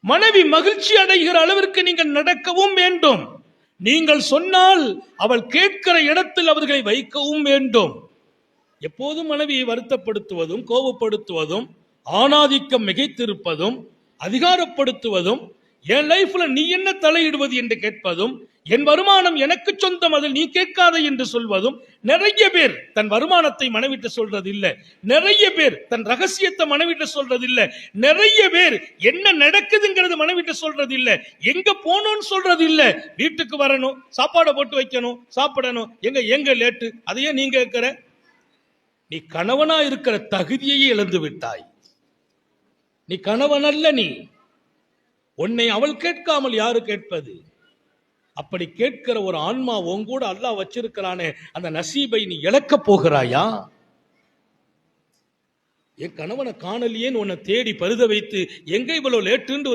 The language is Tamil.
மனைவி மகிழ்ச்சி அடைகிற அளவிற்கு நீங்கள் நடக்கவும் வேண்டும். நீங்கள் சொன்னால் அவள் கேட்கிற இடத்தில் அவர்களை வைக்கவும் வேண்டும். எப்போதும் மனைவியை வருத்தப்படுத்துவதும் கோபப்படுத்துவதும் ஆணாதிக்கம் மிகைத்திருப்பதும் அதிகாரப்படுத்துவதும் என் லைஃப்ல நீ என்ன தலையிடுவது என்று கேட்பதும் என் வருமானம் எனக்கு சொந்தம் அதில் நீ கேட்காத என்று சொல்வதும் நிறைய பேர் தன் வருமானத்தை மனைவிட்டு சொல்றது இல்ல நிறைய பேர் தன் ரகசியத்தை மனைவிட்டு சொல்றது இல்ல நிறைய பேர் என்ன நடக்குதுங்கிறது மனைவிட்டு சொல்றது இல்ல எங்க போகணும்னு சொல்றது இல்ல வீட்டுக்கு வரணும் சாப்பாடை போட்டு வைக்கணும் சாப்பிடணும். எங்க எங்க லேட்டு? அதையே நீங்க இருக்கிற நீ கணவனா இருக்கிற தகுதியையே இழந்து விட்டாய். நீ கணவன் அல்ல நீ. உன்னை அவள் கேட்காமல் யாரு கேட்பது? அப்படி கேட்கிற ஒரு ஆன்மா உங்கூட அல்லாஹ் வச்சிருக்கிறானே அந்த நசீபை நீ இழக்க போகிறாயா? என் கணவனை காணலியேன்னு உன்னை தேடி பருத வைத்து எங்க இவ்வளவு லேட்டுன்னு